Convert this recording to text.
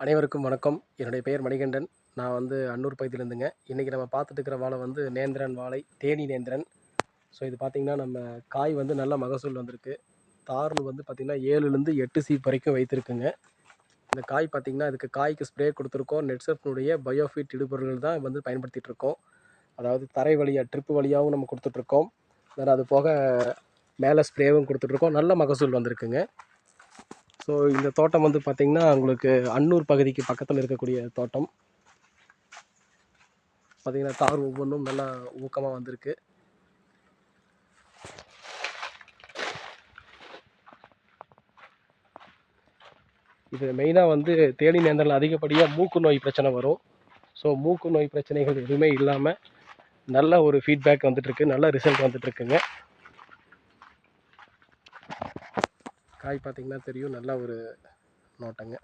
அனைவருக்கும் வணக்கம். என்னுடைய பெயர் மணிகண்டன். நான் வந்து அன்னூர் பகுதியிலேருந்துங்க. இன்றைக்கி நம்ம பார்த்துட்டு இருக்கிற வாழை வந்து நேந்திரன் வாழை தேனி நேந்திரன். ஸோ இது பார்த்திங்கன்னா நம்ம காய் வந்து நல்ல மகசூல் வந்திருக்கு. தார்னு வந்து பார்த்திங்கன்னா ஏழுலேருந்து எட்டு சீப் வரைக்கும் வைத்திருக்குங்க. இந்த காய் பார்த்திங்கன்னா இதுக்கு காய்க்கு ஸ்ப்ரே கொடுத்துருக்கோம். நெட்சப்னுடைய பயோஃபிட் இடுபொருள்கள் தான் வந்து பயன்படுத்திகிட்டு இருக்கோம். அதாவது தரை வழியாக ட்ரிப்பு வழியாகவும் நம்ம கொடுத்துட்ருக்கோம் வேறு அது போக மேலே ஸ்ப்ரேவும் கொடுத்துட்ருக்கோம் நல்ல மகசூல் வந்திருக்குங்க. ஸோ இந்த தோட்டம் வந்து பார்த்திங்கன்னா உங்களுக்கு அன்னூர் பகுதிக்கு பக்கத்தில் இருக்கக்கூடிய தோட்டம். பார்த்திங்கன்னா தார் ஒவ்வொன்றும் நல்லா ஊக்கமாக வந்திருக்கு. இது மெயினாக வந்து தேனி நேந்திரத்தில் அதிகப்படியாக மூக்கு நோய் பிரச்சனை வரும். ஸோ மூக்கு நோய் பிரச்சனைகள் எதுவுமே இல்லாமல் நல்ல ஒரு ஃபீட்பேக் வந்துட்டுருக்கு நல்ல ரிசல்ட் வந்துட்டுருக்குங்க காய் பார்த்திங்கன்னா தெரியும். நல்ல ஒரு நோட்டங்க.